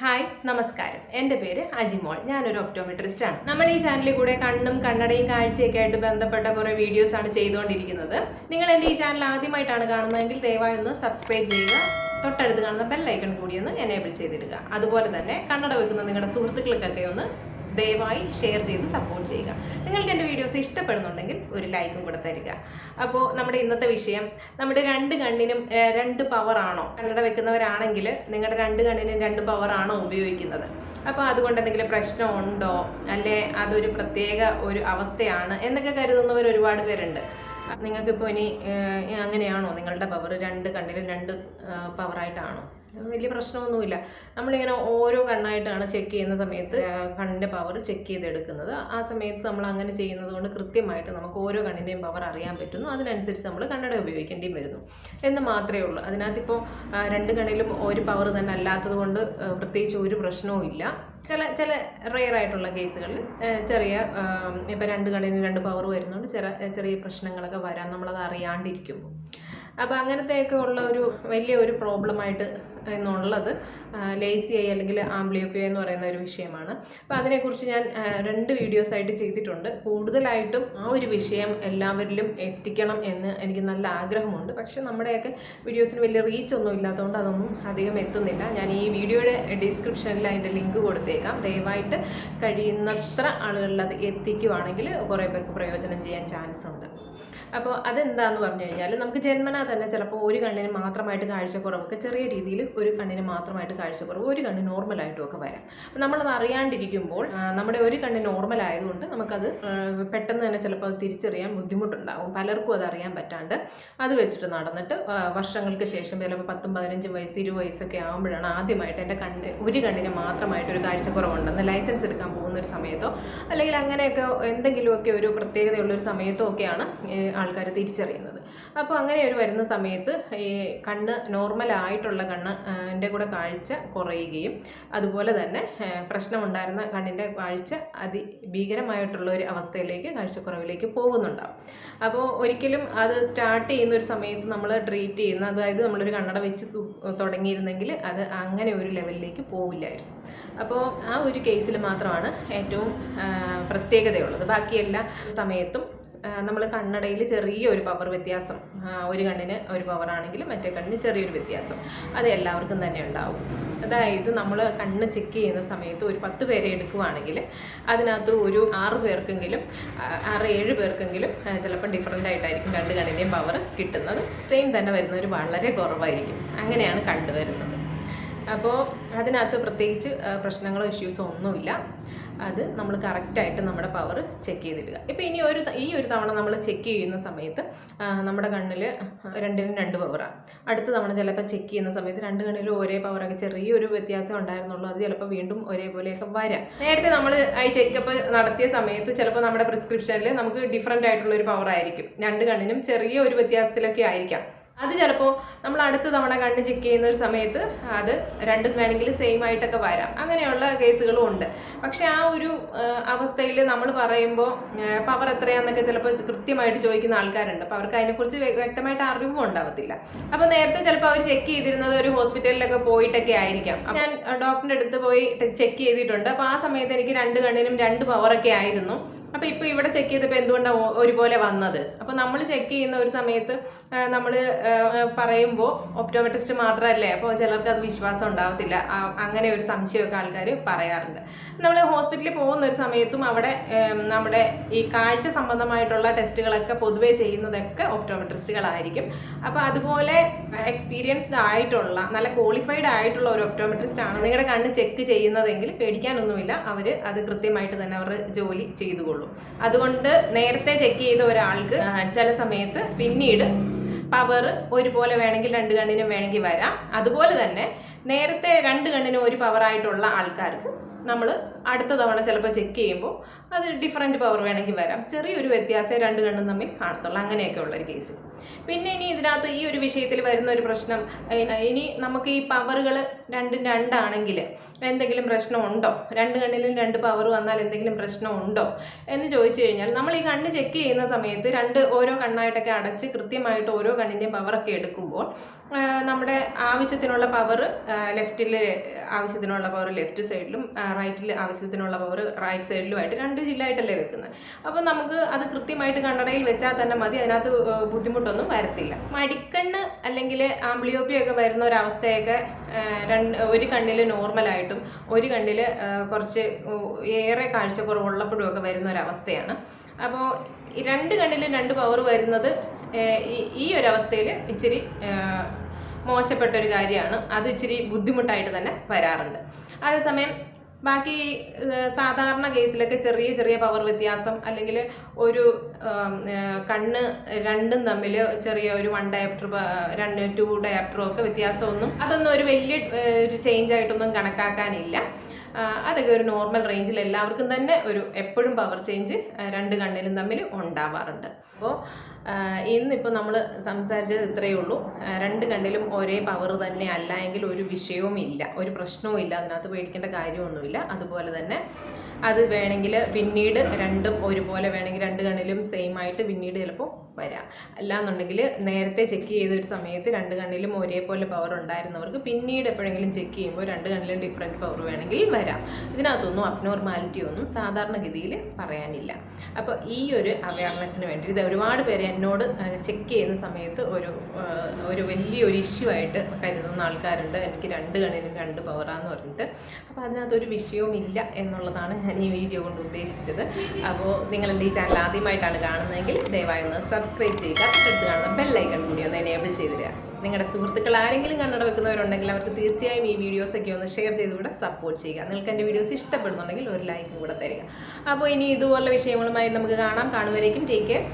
Hi നമസ്കാരം. എന്റെ പേര് അജിമോൾ. ഞാനൊരു ഒപ്റ്റോമെട്രിസ്റ്റ് ആണ്. നമ്മൾ ഈ ചാനലിൽ കൂടെ കണ്ണും കണ്ണടയും കാഴ്ചയൊക്കെ ആയിട്ട് ബന്ധപ്പെട്ട കുറേ വീഡിയോസ് ആണ് ചെയ്തുകൊണ്ടിരിക്കുന്നത്. നിങ്ങൾ എന്റെ ഈ ചാനൽ ആദ്യമായിട്ടാണ് കാണുന്നതെങ്കിൽ ദയവായി ഒന്ന് സബ്സ്ക്രൈബ് ചെയ്യുക. തൊട്ടടുത്ത് കാണുന്ന ബെല്ലൈക്കൺ കൂടി ഒന്ന് എനേബിൾ ചെയ്തിടുക. അതുപോലെ തന്നെ കണ്ണട വെക്കുന്ന നിങ്ങളുടെ സുഹൃത്തുക്കൾക്കൊക്കെ ഒന്ന് ദയവായി ഷെയർ ചെയ്ത് സപ്പോർട്ട് ചെയ്യുക. നിങ്ങൾക്ക് എന്റെ വീഡിയോസ് ഇഷ്ടപ്പെടുന്നുണ്ടെങ്കിൽ ഒരു ലൈക്കും കൂടെ തരിക. അപ്പോൾ നമ്മുടെ ഇന്നത്തെ വിഷയം നമ്മുടെ രണ്ട് കണ്ണിനും രണ്ട് പവറാണോ കണ്ണട വെക്കുന്നവരാണെങ്കിൽ നിങ്ങളുടെ രണ്ട് കണ്ണിനും രണ്ട് പവറാണോ ഉപയോഗിക്കുന്നത്? അപ്പോൾ അതുകൊണ്ട് എന്തെങ്കിലും പ്രശ്നമുണ്ടോ അല്ലെ? അതൊരു പ്രത്യേക ഒരു അവസ്ഥയാണ് എന്നൊക്കെ കരുതുന്നവർ ഒരുപാട് പേരുണ്ട്. നിങ്ങൾക്കിപ്പോൾ ഇനി അങ്ങനെയാണോ? നിങ്ങളുടെ പവർ രണ്ട് കണ്ണിലും രണ്ട് പവറായിട്ടാണോ വലിയ പ്രശ്നമൊന്നുമില്ല. നമ്മളിങ്ങനെ ഓരോ കണ്ണായിട്ടാണ് ചെക്ക് ചെയ്യുന്ന സമയത്ത് കണ്ണിന്റെ പവർ ചെക്ക് ചെയ്തെടുക്കുന്നത്. ആ സമയത്ത് നമ്മൾ അങ്ങനെ ചെയ്യുന്നത് കൊണ്ട് കൃത്യമായിട്ട് നമുക്ക് ഓരോ കണ്ണിന്റെയും പവർ അറിയാൻ പറ്റുന്നു. അതിനനുസരിച്ച് നമ്മൾ കണ്ണട ഉപയോഗിക്കേണ്ടി വരുന്നു. എന്ന് മാത്രമേ ഉള്ളൂ. അതിനകത്തിപ്പോൾ രണ്ട് കണ്ണിലും ഒരു പവർ തന്നെ അല്ലാത്തത് കൊണ്ട് പ്രത്യേകിച്ച് ഒരു പ്രശ്നവും ഇല്ല. ചില ചില റെയർ ആയിട്ടുള്ള കേസുകളിൽ ചെറിയ ഇപ്പം രണ്ട് കണ്ണിന് രണ്ട് പവർ വരുന്നുണ്ട്. ചെറിയ ചെറിയ പ്രശ്നങ്ങളൊക്കെ വരാം. നമ്മളത് അറിയാണ്ടിരിക്കുമ്പോൾ അപ്പോൾ അങ്ങനത്തെയൊക്കെ ഉള്ള ഒരു വലിയ ഒരു പ്രോബ്ലമായിട്ട് എന്നുള്ളത് ലേസി ഐ അല്ലെങ്കിൽ ആംബ്ലിയോപ്പിയ എന്ന് പറയുന്ന ഒരു വിഷയമാണ്. അപ്പോൾ അതിനെക്കുറിച്ച് ഞാൻ രണ്ട് വീഡിയോസ് ആയിട്ട് ചെയ്തിട്ടുണ്ട്. കൂടുതലായിട്ടും ആ ഒരു വിഷയം എല്ലാവരിലും എത്തിക്കണം എന്ന് എനിക്ക് നല്ല ആഗ്രഹമുണ്ട്. പക്ഷേ നമ്മുടെയൊക്കെ വീഡിയോസിന് വലിയ റീച്ച് ഒന്നും ഇല്ലാത്തതുകൊണ്ട് അതൊന്നും അധികം എത്തുന്നില്ല. ഞാൻ ഈ വീഡിയോയുടെ ഡിസ്ക്രിപ്ഷനിൽ അതിന്റെ ലിങ്ക് കൊടുത്തേക്കാം. ദയവായിട്ട് കഴിയുന്നത്ര ആളുകളിൽ അത് എത്തിക്കുവാണെങ്കിൽ കുറേ പേർക്ക് പ്രയോജനം ചെയ്യാൻ ചാൻസ് ഉണ്ട്. അപ്പോൾ അതെന്താന്ന് പറഞ്ഞു കഴിഞ്ഞാൽ നമുക്ക് ജന്മനാ തന്നെ ചിലപ്പോൾ ഒരു കണ്ണിന് മാത്രമായിട്ട് കാഴ്ചക്കുറവൊക്കെ ചെറിയ രീതിയിൽ ഒരു കണ്ണിന് മാത്രമായിട്ട് കാഴ്ചക്കുറവ് ഒരു കണ്ണ് നോർമലായിട്ടും ഒക്കെ വരാം. അപ്പം നമ്മളത് അറിയാണ്ടിരിക്കുമ്പോൾ നമ്മുടെ ഒരു കണ്ണ് നോർമൽ ആയതുകൊണ്ട് നമുക്കത് പെട്ടെന്ന് തന്നെ ചിലപ്പോൾ അത് തിരിച്ചറിയാൻ ബുദ്ധിമുട്ടുണ്ടാകും പലർക്കും അത് അറിയാൻ പറ്റാണ്ട് അത് വെച്ചിട്ട് നടന്നിട്ട് വർഷങ്ങൾക്ക് ശേഷം ചിലപ്പോൾ പത്തും പതിനഞ്ചും വയസ്സ് ഇരുപത് വയസ്സൊക്കെ ആകുമ്പോഴാണ് ആദ്യമായിട്ട് എന്റെ കണ്ണ് ഒരു കണ്ണിന് മാത്രമായിട്ട് ഒരു കാഴ്ചക്കുറവുണ്ടെന്ന് ലൈസൻസ് എടുക്കാൻ പോകുന്ന ഒരു സമയത്തോ അല്ലെങ്കിൽ അങ്ങനെയൊക്കെ എന്തെങ്കിലുമൊക്കെ ഒരു പ്രത്യേകതയുള്ളൊരു സമയത്തോ ഒക്കെയാണ് ആൾക്കാർ തിരിച്ചറിയുന്നത്. അപ്പോൾ അങ്ങനെ ഒരു വരുന്ന സമയത്ത് ഈ കണ്ണ് നോർമൽ ആയിട്ടുള്ള കണ്ണ് എന്റെ കൂടെ കാഴ്ച കുറയുകയും അതുപോലെ തന്നെ പ്രശ്നമുണ്ടായിരുന്ന കണ്ണിന്റെ കാഴ്ച അതിഭീകരമായിട്ടുള്ള ഒരു അവസ്ഥയിലേക്ക് കാഴ്ചക്കുറവിലേക്ക് പോകുന്നുണ്ടാവും. അപ്പോൾ ഒരിക്കലും അത് സ്റ്റാർട്ട് ചെയ്യുന്ന ഒരു സമയത്ത് നമ്മൾ ട്രീറ്റ് ചെയ്യുന്ന അതായത് നമ്മളൊരു കണ്ണട വെച്ച് തുടങ്ങിയിരുന്നെങ്കിൽ അത് അങ്ങനെ ഒരു ലെവലിലേക്ക് പോവില്ലായിരുന്നു. അപ്പോൾ ആ ഒരു കേസിൽ മാത്രമാണ് ഏറ്റവും പ്രത്യേകതയുള്ളത്. ബാക്കി എല്ലാ സമയത്തും നമ്മൾ കണ്ണടയിൽ ചെറിയൊരു പവർ വ്യത്യാസം ഒരു കണ്ണിന് ഒരു പവർ ആണെങ്കിലും മറ്റേ കണ്ണിന് ചെറിയൊരു വ്യത്യാസം അത് എല്ലാവർക്കും തന്നെ ഉണ്ടാവും. അതായത് നമ്മൾ കണ്ണ് ചെക്ക് ചെയ്യുന്ന സമയത്ത് ഒരു പത്ത് പേരെ എടുക്കുവാണെങ്കിൽ അതിനകത്ത് ഒരു ആറ് പേർക്കെങ്കിലും ആറ് ഏഴ് പേർക്കെങ്കിലും ചിലപ്പോൾ ഡിഫറെന്റ് ആയിട്ടായിരിക്കും രണ്ട് കണ്ണിന്റെയും പവർ കിട്ടുന്നത്. സെയിം തന്നെ വരുന്നവർ വളരെ കുറവായിരിക്കും. അങ്ങനെയാണ് കണ്ടുവരുന്നത്. അപ്പോൾ അതിനകത്ത് പ്രത്യേകിച്ച് പ്രശ്നങ്ങളോ ഇഷ്യൂസോ ഒന്നുമില്ല. അത് നമ്മൾ കറക്റ്റായിട്ട് നമ്മുടെ പവർ ചെക്ക് ചെയ്തിടുക. ഇപ്പോൾ ഇനി ഒരു ഈ ഒരു തവണ നമ്മൾ ചെക്ക് ചെയ്യുന്ന സമയത്ത് നമ്മുടെ കണ്ണിൽ രണ്ടിനും രണ്ട് പവറാണ് അടുത്ത തവണ ചിലപ്പോൾ ചെക്ക് ചെയ്യുന്ന സമയത്ത് രണ്ട് കണ്ണിലും ഒരേ പവറൊക്കെ ചെറിയൊരു വ്യത്യാസം ഉണ്ടായിരുന്നുള്ളൂ. അത് ചിലപ്പോൾ വീണ്ടും ഒരേപോലെയൊക്കെ വരാം. നേരത്തെ നമ്മൾ ഈ ചെക്കപ്പ് നടത്തിയ സമയത്ത് ചിലപ്പോൾ നമ്മുടെ പ്രിസ്ക്രിപ്ഷനിൽ നമുക്ക് ഡിഫറെന്റ് ആയിട്ടുള്ളൊരു പവറായിരിക്കും രണ്ട് കണ്ണിനും ചെറിയ ഒരു വ്യത്യാസത്തിലൊക്കെ ആയിരിക്കാം. അത് ചിലപ്പോൾ നമ്മൾ അടുത്ത തവണ കണ്ണ് ചെക്ക് ചെയ്യുന്ന ഒരു സമയത്ത് അത് രണ്ടും വേണമെങ്കിൽ സെയിം ആയിട്ടൊക്കെ വരാം. അങ്ങനെയുള്ള കേസുകളും ഉണ്ട്. പക്ഷെ ആ ഒരു അവസ്ഥയിൽ നമ്മൾ പറയുമ്പോൾ പവർ എത്രയാണെന്നൊക്കെ ചിലപ്പോൾ കൃത്യമായിട്ട് ചോദിക്കുന്ന ആൾക്കാരുണ്ട്. അപ്പോൾ അവർക്ക് അതിനെക്കുറിച്ച് വ്യക്തമായിട്ട് അറിവും ഉണ്ടാവത്തില്ല. അപ്പോൾ നേരത്തെ ചിലപ്പോൾ അവർ ചെക്ക് ചെയ്തിരുന്നത് ഒരു ഹോസ്പിറ്റലിലൊക്കെ പോയിട്ടൊക്കെ ആയിരിക്കാം. ഞാൻ ഡോക്ടറിന്റെ അടുത്ത് പോയി ചെക്ക് ചെയ്തിട്ടുണ്ട്. അപ്പോൾ ആ സമയത്ത് എനിക്ക് രണ്ട് കണ്ണിനും രണ്ട് പവറൊക്കെ ആയിരുന്നു. അപ്പോൾ ഇപ്പോൾ ഇവിടെ ചെക്ക് ചെയ്തപ്പോൾ എന്തുകൊണ്ടാണ് ഒരുപോലെ വന്നത്? അപ്പോൾ നമ്മൾ ചെക്ക് ചെയ്യുന്ന ഒരു സമയത്ത് നമ്മൾ പറയുമ്പോൾ ഒപ്റ്റോമെട്രിസ്റ്റ് മാത്രമല്ലേ അപ്പോൾ ചിലർക്ക് അത് വിശ്വാസം ഉണ്ടാവത്തില്ല. അങ്ങനെ ഒരു സംശയമൊക്കെ ആൾക്കാർ പറയാറുണ്ട്. നമ്മൾ ഹോസ്പിറ്റലിൽ പോകുന്ന ഒരു സമയത്തും അവിടെ നമ്മുടെ ഈ കാഴ്ച സംബന്ധമായിട്ടുള്ള ടെസ്റ്റുകളൊക്കെ പൊതുവേ ചെയ്യുന്നതൊക്കെ ഒപ്റ്റോമെട്രിസ്റ്റുകളായിരിക്കും അപ്പോൾ അതുപോലെ എക്സ്പീരിയൻസ്ഡ് ആയിട്ടുള്ള നല്ല ക്വാളിഫൈഡ് ആയിട്ടുള്ള ഒരു ഒപ്റ്റോമെട്രിസ്റ്റ് ആണ് നിങ്ങളുടെ കണ്ണ് ചെക്ക് ചെയ്യുന്നതെങ്കിൽ പേടിക്കാനൊന്നുമില്ല. അവർ അത് കൃത്യമായിട്ട് തന്നെ അവർ ജോലി ചെയ്തുകൊള്ളും. അതുകൊണ്ട് നേരത്തെ ചെക്ക് ചെയ്ത ഒരാൾക്ക് ചില സമയത്ത് പിന്നീട് പവർ ഒരുപോലെ വേണമെങ്കിൽ രണ്ട് കണ്ണിനും വേണമെങ്കിൽ വരാം. അതുപോലെ തന്നെ നേരത്തെ രണ്ട് കണ്ണിനും ഒരു പവറായിട്ടുള്ള ആൾക്കാർക്ക് നമ്മൾ അടുത്ത തവണ ചിലപ്പോൾ ചെക്ക് ചെയ്യുമ്പോൾ അത് ഡിഫറെന്റ് പവർ വേണമെങ്കിൽ വരാം. ചെറിയൊരു വ്യത്യാസം രണ്ട് കണ്ണും തമ്മിൽ കാണത്തുള്ളൂ. അങ്ങനെയൊക്കെ ഉള്ളൊരു കേസ് പിന്നെ ഇനി ഇതിനകത്ത് ഈ ഒരു വിഷയത്തിൽ വരുന്ന ഒരു പ്രശ്നം ഇനി നമുക്ക് ഈ പവറുകൾ രണ്ടും രണ്ടാണെങ്കിൽ എന്തെങ്കിലും പ്രശ്നമുണ്ടോ രണ്ട് കണ്ണിലും രണ്ട് പവർ വന്നാൽ എന്തെങ്കിലും പ്രശ്നമുണ്ടോ എന്ന് ചോദിച്ചു കഴിഞ്ഞാൽ നമ്മൾ ഈ കണ്ണ് ചെക്ക് ചെയ്യുന്ന സമയത്ത് രണ്ട് ഓരോ കണ്ണായിട്ടൊക്കെ അടച്ച് കൃത്യമായിട്ട് ഓരോ കണ്ണിന്റെയും പവറൊക്കെ എടുക്കുമ്പോൾ നമ്മുടെ ആവശ്യത്തിനുള്ള പവർ ലെഫ്റ്റിൽ ആവശ്യത്തിനുള്ള പവർ ലെഫ്റ്റ് സൈഡിലും റൈറ്റിൽ ആവശ്യത്തിനുള്ള പവർ റൈറ്റ് സൈഡിലുമായിട്ട് രണ്ട് ജില്ലയായിട്ടല്ലേ വെക്കുന്നത് അപ്പോൾ നമുക്ക് അത് കൃത്യമായിട്ട് കണ്ണടയിൽ വെച്ചാൽ തന്നെ മതി അതിനകത്ത് ബുദ്ധിമുട്ടൊന്നും വരത്തില്ല. മടിക്കണ്ണ് അല്ലെങ്കിൽ ആംബ്ലിയോപ്പിയൊക്കെ വരുന്ന ഒരവസ്ഥയൊക്കെ രണ്ട് ഒരു കണ്ണിൽ നോർമലായിട്ടും ഒരു കണ്ണിൽ കുറച്ച് ഏറെ കാഴ്ചക്കുറവുള്ളപ്പോഴും ഒക്കെ വരുന്ന ഒരവസ്ഥയാണ് അപ്പോൾ രണ്ട് കണ്ണിലും രണ്ട് പവർ വരുന്നത് ഈ- ഒരവസ്ഥയിൽ ഇച്ചിരി മോശപ്പെട്ട ഒരു കാര്യമാണ്. അത് ഇച്ചിരി ബുദ്ധിമുട്ടായിട്ട് തന്നെ വരാറുണ്ട്. അതേസമയം ബാക്കി സാധാരണ കേസിലൊക്കെ ചെറിയ ചെറിയ പവർ വ്യത്യാസം അല്ലെങ്കിൽ ഒരു കണ്ണ് രണ്ടും തമ്മിൽ ചെറിയ ഒരു വൺ ഡയപ്റ്റർ രണ്ട് ടു ഡയപ്റ്ററും ഒക്കെ വ്യത്യാസമൊന്നും അതൊന്നും ഒരു വലിയ ഒരു ചേഞ്ച് ആയിട്ടൊന്നും കണക്കാക്കാനില്ല. അതൊക്കെ ഒരു നോർമൽ റേഞ്ചിൽ എല്ലാവർക്കും തന്നെ ഒരു എപ്പോഴും പവർ ചേഞ്ച് രണ്ട് കണ്ണിലും തമ്മിൽ ഉണ്ടാവാറുണ്ട്. അപ്പോൾ ഇന്നിപ്പോൾ നമ്മൾ സംസാരിച്ചത് ഇത്രയേ ഉള്ളൂ. രണ്ട് കണ്ണിലും ഒരേ പവർ തന്നെ അല്ല എങ്കിൽ ഒരു വിഷയവും ഇല്ല. ഒരു പ്രശ്നവും ഇല്ല. അതിനകത്ത് പേടിക്കേണ്ട കാര്യമൊന്നുമില്ല. അതുപോലെ തന്നെ അത് വേണമെങ്കിൽ പിന്നീട് രണ്ടും ഒരുപോലെ വേണമെങ്കിൽ രണ്ട് കണ്ണിലും സെയിം ആയിട്ട് പിന്നീട് ചിലപ്പോൾ വരാം. അല്ലാന്നുണ്ടെങ്കിൽ നേരത്തെ ചെക്ക് ചെയ്ത ഒരു സമയത്ത് രണ്ട് കണ്ണിലും ഒരേപോലെ പവർ ഉണ്ടായിരുന്നവർക്ക് പിന്നീട് എപ്പോഴെങ്കിലും ചെക്ക് ചെയ്യുമ്പോൾ രണ്ട് കണ്ണിലും ഡിഫറെന്റ് പവർ വേണമെങ്കിൽ വരാം. ഇതിനകത്തൊന്നും അബ്നോർമാലിറ്റി ഒന്നും സാധാരണഗതിയിൽ പറയാനില്ല. അപ്പോൾ ഈ ഒരു അവയർനെസ്സിന് വേണ്ടി ഇത് ഒരുപാട് പേര് എന്നോട് ചെക്ക് ചെയ്യുന്ന സമയത്ത് ഒരു ഒരു വലിയൊരു ഇഷ്യൂ ആയിട്ട് കരുതുന്ന ആൾക്കാരുണ്ട്. എനിക്ക് രണ്ട് കണ്ണിനും രണ്ട് പവറാന്ന് പറഞ്ഞിട്ട്. അപ്പോൾ അതിനകത്തൊരു വിഷയവും ഇല്ല എന്നുള്ളതാണ് ഞാൻ ഈ വീഡിയോ കൊണ്ട് ഉദ്ദേശിച്ചത്. അപ്പോൾ നിങ്ങൾ എന്റെ ഈ ചാനൽ ആദ്യമായിട്ടാണ് കാണുന്നതെങ്കിൽ ദയവായി ഒന്ന് സബ്സ്ക്രൈബ് ചെയ്യുക. തൊട്ടടുത്ത് കാണുന്ന ബെല്ലൈക്കൺ കൂടി ഒന്ന് എനേബിൾ ചെയ്തിടുക നിങ്ങളുടെ സുഹൃത്തുക്കൾ ആരെങ്കിലും കണ്ണട വെക്കുന്നവരുണ്ടെങ്കിൽ അവർക്ക് തീർച്ചയായും ഈ വീഡിയോസൊക്കെ ഒന്ന് ഷെയർ ചെയ്തുകൂടെ സപ്പോർട്ട് ചെയ്യുക. നിങ്ങൾക്ക് എന്റെ വീഡിയോസ് ഇഷ്ടപ്പെടുന്നുണ്ടെങ്കിൽ ഒരു ലൈക്കും കൂടെ തരിക. അപ്പോൾ ഇനി ഇതുപോലുള്ള വിഷയങ്ങളുമായി നമുക്ക് കാണാം. കാണുമ്പോഴേക്കും ടേക്ക് കെയർ